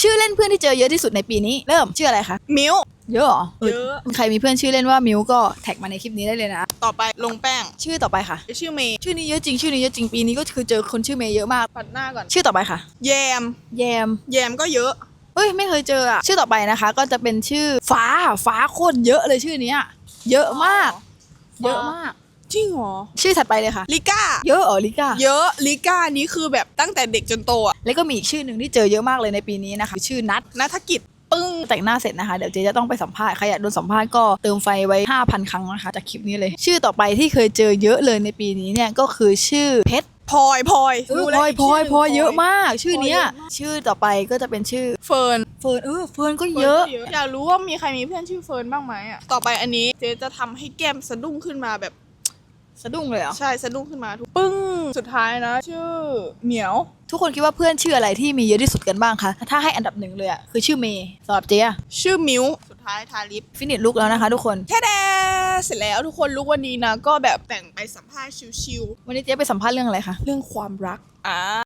ชื่อเล่นเพื่อนที่เจอเยอะที่สุดในปีนี้ เริ่มชื่ออะไรคะมิ้ว เยอะเหรอเยอะ ใครมีเพื่อนชื่อเล่นว่ามิวก็แท็กมาในคลิปนี้ได้เลยนะ ต่อไปลงแป้ง ชื่อต่อไปค่ะ ชื่อเมย์ชื่อนี้เยอะจริงชื่อนี้เยอะจริงปีนี้ก็คือเจอคนชื่อเมย์เยอะมาก ปัดหน้าก่อน ชื่อต่อไปค่ะ แยม แยม แยมก็เยอะ เอ้ยไม่เคยเจออะชื่อต่อไปนะคะ ก็จะเป็นชื่อฟ้าฟ้าโคตรเยอะเลยชื่อเนี้ยเยอะมาก เยอะมาก จริงเหรอ ชื่อถัดไปเลยค่ะ ลิก้า เยอะเหรอลิก้า เยอะ ลิก้านี้คือแบบตั้งแต่เด็กจนโตอะแล้วก็มีอีกชื่อหนึ่งที่เจอเยอะมากเลยในปีนี้นะคะชื่อนัทนัฐกิจปึ้งแต่งหน้าเสร็จนะคะ เดี๋ยวเจ๊จะต้องไปสัมภาษณ์ใครอยากโดนสัมภาษณ์ก็เติมไฟไว้ 5,000 ครั้งนะคะ จากคลิปนี้เลย ชื่อต่อไปที่เคยเจอเยอะเลยในปีนี้เนี่ยก็คือชื่อเพชรพลอยพลอยเออรู้พแล้วลอยกพลอยชื่หนึ่งพลอยเยอะมาก ชื่อเนี้ยพลอยเยอะมากชื่อต่อไปก็จะเป็นชื่อเฟิร์นเฟิร์นเออเฟิร์นก็เยอะอยากรู้ว่ามีใครมีเพื่อนชื่อเฟิร์นบ้างไหมอะต่อไปอันนี้เจ๊จะทำให้แก้มสะดุ้งขึ้นมาแบบ สะดุ้งเลยเหรอ ใช่สะดุ้งขึ้นมาทุกปึ้งสุดท้ายนะ ชื่อเหมียว ทุกคนคิดว่าเพื่อนชื่ออะไรที่มีเยอะที่สุดกันบ้างคะ ถ้าให้อันดับหนึ่งเลยอะคือชื่อเมย์สำหรับเจ๊อะชื่อมิวสุดท้ายทาลิปฟินิชลุกแล้วนะคะทุกคนแค่แดเสร็จแล้วทุกคนลุกวันนี้นะ ก็แบบแต่งไปสัมภาษณ์ชิววันนี้เจ๊ไปสัมภาษณ์เรื่องอะไรคะ ๆเรื่องความรัก อ่า